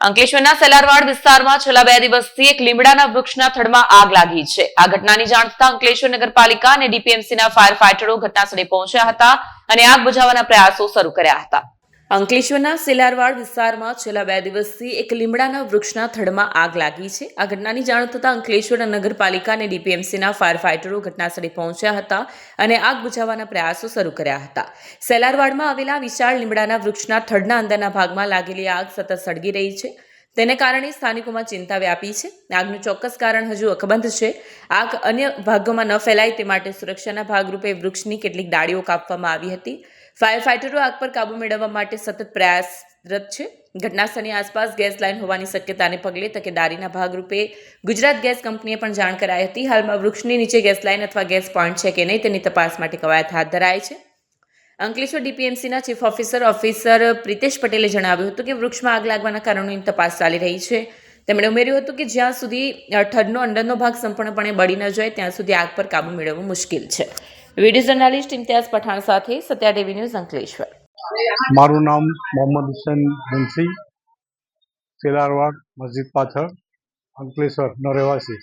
અંકલેશ્વરના સેલારવાડ વિસ્તારમાં છેલ્લા બે દિવસથી એક લીમડાના વૃક્ષના થડમાં આગ લાગી છે. આ ઘટનાની જાણ થતાં અંકલેશ્વર નગરપાલિકા અને ડીપીએમસીના ફાયર ફાઈટરો ઘટનાસ્થળે પહોંચ્યા હતા અને આગ બુઝાવવાના પ્રયાસો શરૂ કર્યા હતા. અંકલેશ્વરના સેલારવાડ વિસ્તારમાં છેલ્લા બે દિવસથી એક લીમડાના વૃક્ષના થડમાં આગ લાગી છે. આ ઘટનાની જાણ થતાં અંકલેશ્વર નગરપાલિકા અને ડીપીએમસીના ફાયર ફાઇટરો ઘટનાસ્થળે પહોંચ્યા હતા અને આગ બુઝાવવાના પ્રયાસો શરૂ કર્યા હતા. સેલારવાડમાં આવેલા વિશાળ લીમડાના વૃક્ષના થડના અંદરના ભાગમાં લાગેલી આગ સતત સળગી રહી છે. તેને કારણે સ્થાનિકોમાં ચિંતા વ્યાપી છે. આગનું ચોક્કસ કારણ હજુ અકબંધ છે. આગ અન્ય ભાગોમાં ન ફેલાય તે માટે સુરક્ષાના ભાગરૂપે વૃક્ષની કેટલીક ડાળીઓ કાપવામાં આવી હતી. ફાયર ફાઇટરો આગ પર કાબુ મેળવવા માટે સતત પ્રયાસરત છે. ઘટનાસ્થળની આસપાસ ગેસ લાઇન હોવાની શક્યતાને પગલે તકેદારીના ભાગરૂપે ગુજરાત ગેસ કંપનીએ પણ જાણ કરાઈ હતી. હાલમાં વૃક્ષની નીચે ગેસ લાઇન અથવા ગેસ પોઈન્ટ છે કે નહીં તેની તપાસ માટે કવાયત હાથ ધરાય છે. અંકલેશ્વર ડીપીએમસીના ચીફ ઓફિસર ઓફિસર પ્રિતેશ પટેલે જણાવ્યું હતું કે વૃક્ષમાં આગ લાગવાના કારણોની તપાસ ચાલી રહી છે. તેમણે ઉમેર્યું હતું કે જ્યાં સુધી ઠડનો અંદરનો ભાગ સંપૂર્ણપણે બળી ન જાય, ત્યાં સુધી આગ પર કાબુ મેળવવું મુશ્કેલ છે. વીડિયો જર્નાલિસ્ટ ઇમ્તિયાઝ પઠાણ સાથે સત્યા ડેવી ન્યૂઝ અંકલેશ્વર. મારું નામ મોહમ્મદ હુસેન બંસી સેલારવાડ મસ્જિદ પાછળ, અંકલેશ્વરનો રહેવાસી.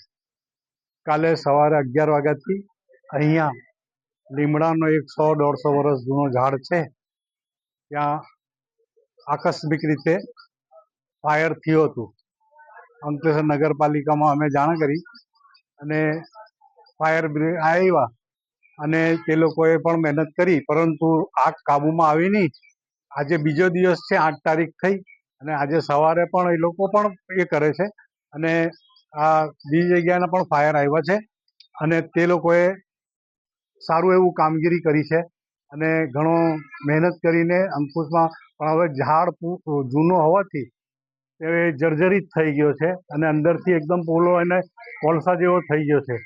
કાલે સવારે અગિયાર વાગ્યાથી અહીંયા લીમડાનો એક સો, દોઢસો વર્ષ જૂનો ઝાડ છે. ત્યાં આકસ્મિક રીતે ફાયર થયું હતું. અંકલેશ્વર નગરપાલિકામાં અમે જાણ કરી અને ફાયર બ્રિગેડ આવ્યા અને તે લોકોએ પણ મહેનત કરી, પરંતુ આગ કાબૂમાં આવી નહીં. આજે બીજો દિવસ છે, આઠ તારીખ થઈ અને આજે સવારે પણ એ લોકો પણ એ કરે છે અને આ બીજી જગ્યાના પણ ફાયર આવ્યા છે અને તે લોકોએ સારું એવું કામગીરી કરી છે અને ઘણો મહેનત કરીને અંકુશમાં પણ હવે ઝાડ જૂનો હોવાથી તે જર્જરિત થઈ ગયો છે અને અંદરથી એકદમ પોલો અને કોલસા જેવો થઈ ગયો છે.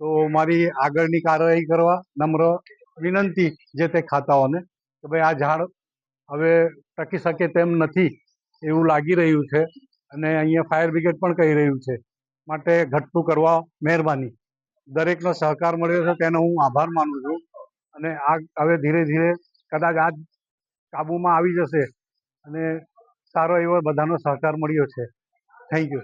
તો મારી આગળની કાર્યવાહી કરવા નમ્ર વિનંતી જે તે ખાતાઓને કે ભાઈ આ ઝાડ હવે ટકી શકે તેમ નથી એવું લાગી રહ્યું છે અને અહીંયા ફાયર બ્રિગેડ પણ કહી રહ્યું છે. માટે ઘટતું કરવા મહેરબાની. દરેકનો સહકાર મળ્યો છે, તેનો હું આભાર માનું છું. અને આગ હવે ધીરે ધીરે કદાચ આ કાબૂમાં આવી જશે અને સારો એવો બધાનો સહકાર મળ્યો છે. Thank you